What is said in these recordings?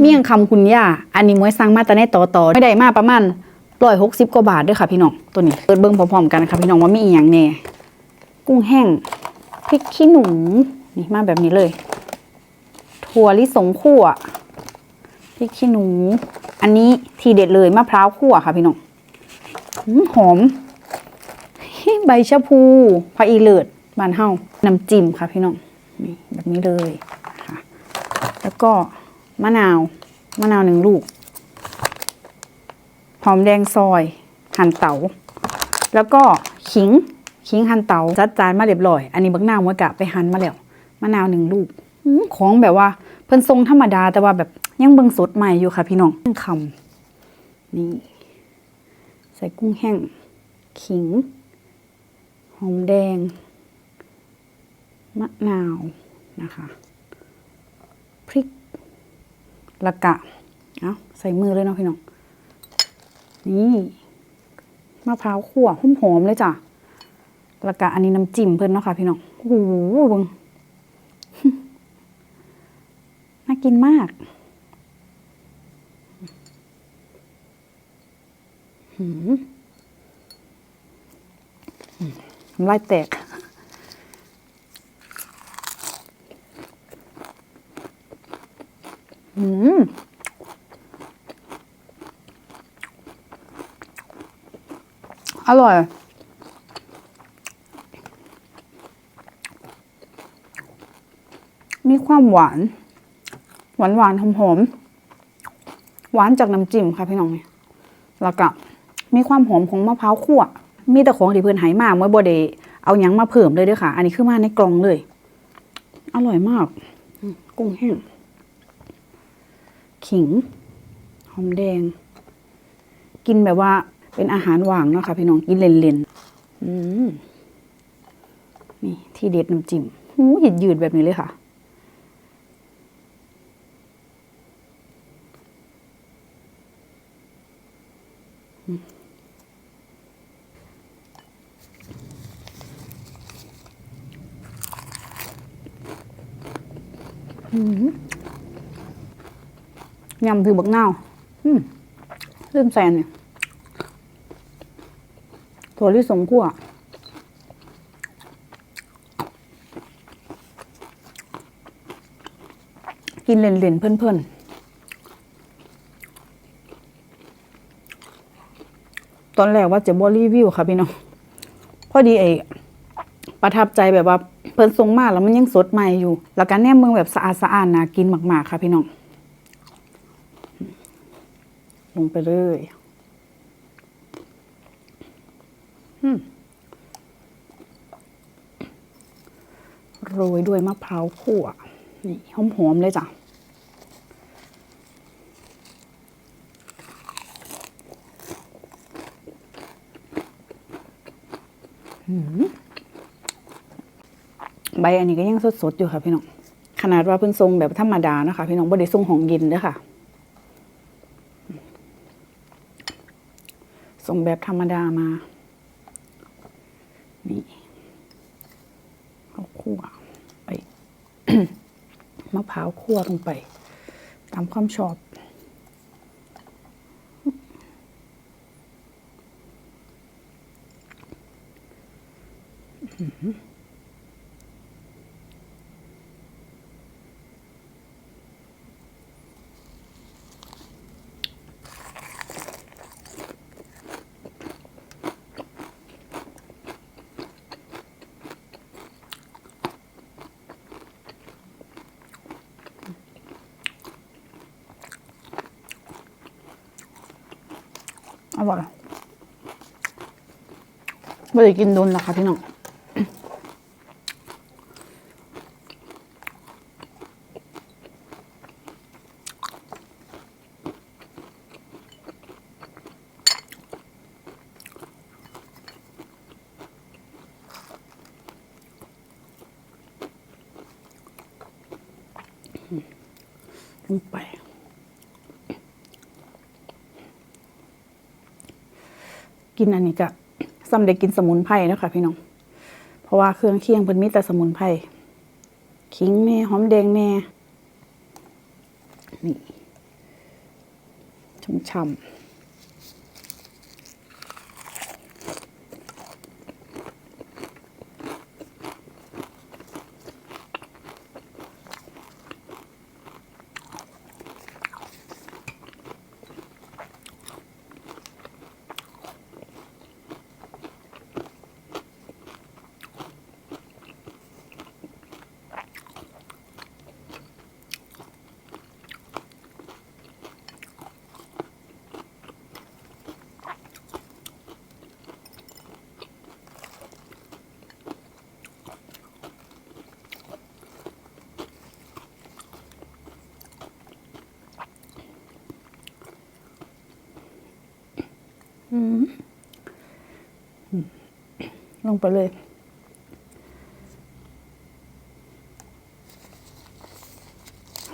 เมี่ยงคำคุณย่า อันนี้มวยสั่งมาแต่ในต่อต่อไม่ได้มาประมาณร้อยหกสิบกว่าบาทด้วยค่ะพี่น้องตัวนี้เปิดเบิ้งพร้อมๆกันค่ะพี่น้องว่ามีอีหยังแน่กุ้งแห้งพริกขี้หนูนี่มาแบบนี้เลย ถั่วลิสงคั่วพริกขี้หนู อันนี้ทีเด็ดเลยมะพร้าวคั่วค่ะพี่น้องหอมใบชะพูผักอีเลิศบานเฮาน้ำจิ้มค่ะพี่น้องนี่แบบนี้เลยค่ะ แล้วก็ มะนาว มะนาวหนึ่งลูก หอมแดงซอย หั่นเตา แล้วก็ขิง ขิงหั่นเตาจัดจานมาเรียบร้อย อันนี้บักนาวมะกะไปหั่นมาแล้ว มะนาวหนึ่งลูก ของแบบว่า เพิ่นทรงธรรมดาแต่ว่าแบบยังเบิ่งสดใหม่อยู่ค่ะพี่น้องคำนี่ ใส่กุ้งแห้ง ขิง หอมแดง มะนาวนะคะ พริก ละกะ เอาใส่มือเลยเนาะพี่น้อง นี่มะพร้าวคั่วหอมหอมเลยจ้ะละกะอันนี้น้ำจิ้มเพิ่นเนาะค่ะพี่น้อง โอ้โหบิ่งน่ากินมากหืมหืมน้ำลายแตก อืมอร่อย มีความหวาน หวานหวานหอมหอมหวานจากน้ำจิ้มค่ะพี่น้องนี่แล้วก็มีความหอมของมะพร้าวคั่ว มีแต่ของที่เพื่อนหายมาเมื่อบ่ได้เอายังมาเพิ่มเลยด้วยค่ะ อันนี้คือมาในกล่องเลย อร่อยมาก กุ้งแห้ง ขิง หอมแดง กินแบบว่าเป็นอาหารว่างเนาะค่ะพี่น้องกินเล่นๆอืมนี่ที่เด็ดน้ำจิ้มหูหยืดยืดๆแบบนี้เลยค่ะ อืม ยำถือบักนาวอืมลืมแซนเนี่ยถั่วลิสงคั่วกินเล่นๆเพื่อนๆ ตอนแรกว่าจะบอรีวิวค่ะพี่น้อง พอดีไอ้ประทับใจแบบว่าเพิ่นทรงมากแล้วมันยังสดใหม่อยู่ แล้วก็แนมเมืองแบบสะอาดสะอาดนะกินมากๆค่ะพี่น้อง ลงไปเลยโรยด้วยมะพร้าวคั่ว นี่หอมๆเลยจ้ะใบอันนี้ก็ยังสดๆอยู่ค่ะพี่น้อง ขนาดว่าเพิ่นทรงแบบธรรมดานะคะ พี่น้องบ่ได้ทรงของเย็นเด้อค่ะ ส่งแบบธรรมดามา นี่เอาคั่วไปมะพร้าวคั่วลงไป ตามความชอบอ ร่อยไม่ได้กินโดนหรอกค่ะพี่น้องลงไป กินอันนี้กับซ้ำได้กินสมุนไพรนะคะพี่น้อง เพราะว่าเครื่องเคียงเพิ่นมีแต่สมุนไพรขิงแม่หอมแดงแม่นี่ชุ่มฉ่ำ ลงไปเลย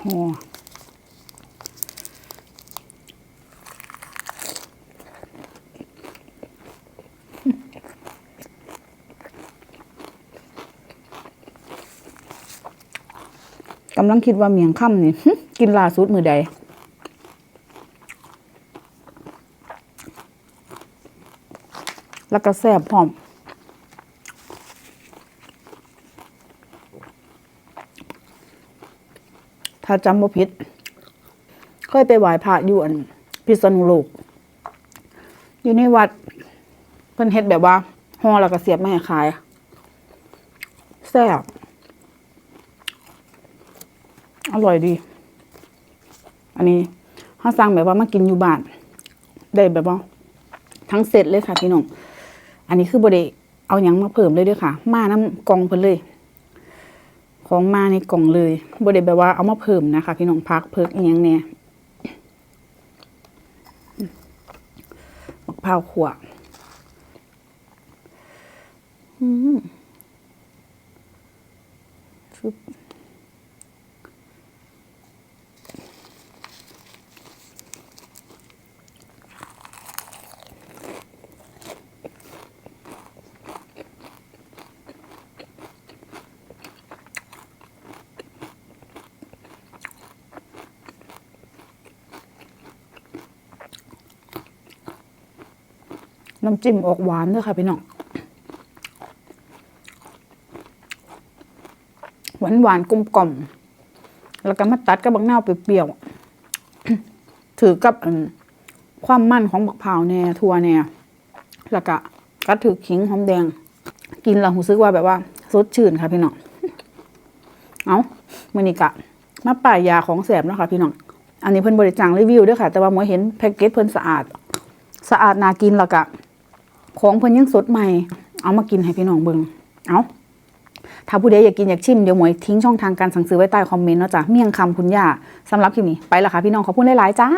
ห่ออกำลังคิดว่าเมียงค่ำนี่กินลาสุดมือใด แล้วก็แซ่บพร้อมถ้าจำบ่ผิดเคยไปไหว้พระอยู่อันพิษณุโลก อยู่ในวัด เพิ่นเฮ็ดแบบว่าห่อแล้วก็เสียบมาให้ขาย แซ่บ อร่อยดี อันนี้ถ้าสั่งแบบว่ามากินอยู่บ้าน ได้แบบว่า ทั้งเสร็จเลยค่ะพี่น้อง อันนี้คือบไดเอาหยังมาเพิ่มเลยด้วยค่ะ มาน้ำกล่องเพิ่นเลย ของมาในกล่องเลยบไดแบบว่าเอามาเพิ่มนะคะ พี่น้องพักเพิกอีหยังเนี่ยมะพร้าวขั่วอืมฟึบ น้ำจิ้มออกหวานด้วยค่ะพี่น้องหวานหวานๆกลมกล่อมแล้วก็มาตัดกับบักนาเปรี้ยวๆถือกับความมันของบักพร้าวแน่ทัวแน่แล้วก็กัดถือขิงหอมแดง กินแล้วรู้สึกว่าแบบว่าสดชื่นค่ะพี่น้องเอามือนี้กะมาป่ายยาของแสบเนาะค่ะพี่น้องอันนี้เพิ่นบริจางรีวิวด้วยค่ะ แต่ว่าหมวยเห็นแพ็กเกจเพิ่นสะอาด สะอาดน่ากินแล้วก็ ของเพิ่นยังสดใหม่ เอามากินให้พี่น้องเบิ่งเอาถ้าผู้ใดอยากกินอยากชิมเดี๋ยวหมวยทิ้งช่องทางการสั่งซื้อไว้ใต้คอมเมนต์เนาะจ้ะเมี่ยงคำคุณย่าสำหรับคลิปนี้ไปละค่ะพี่น้องขอบคุณหลายๆจ้า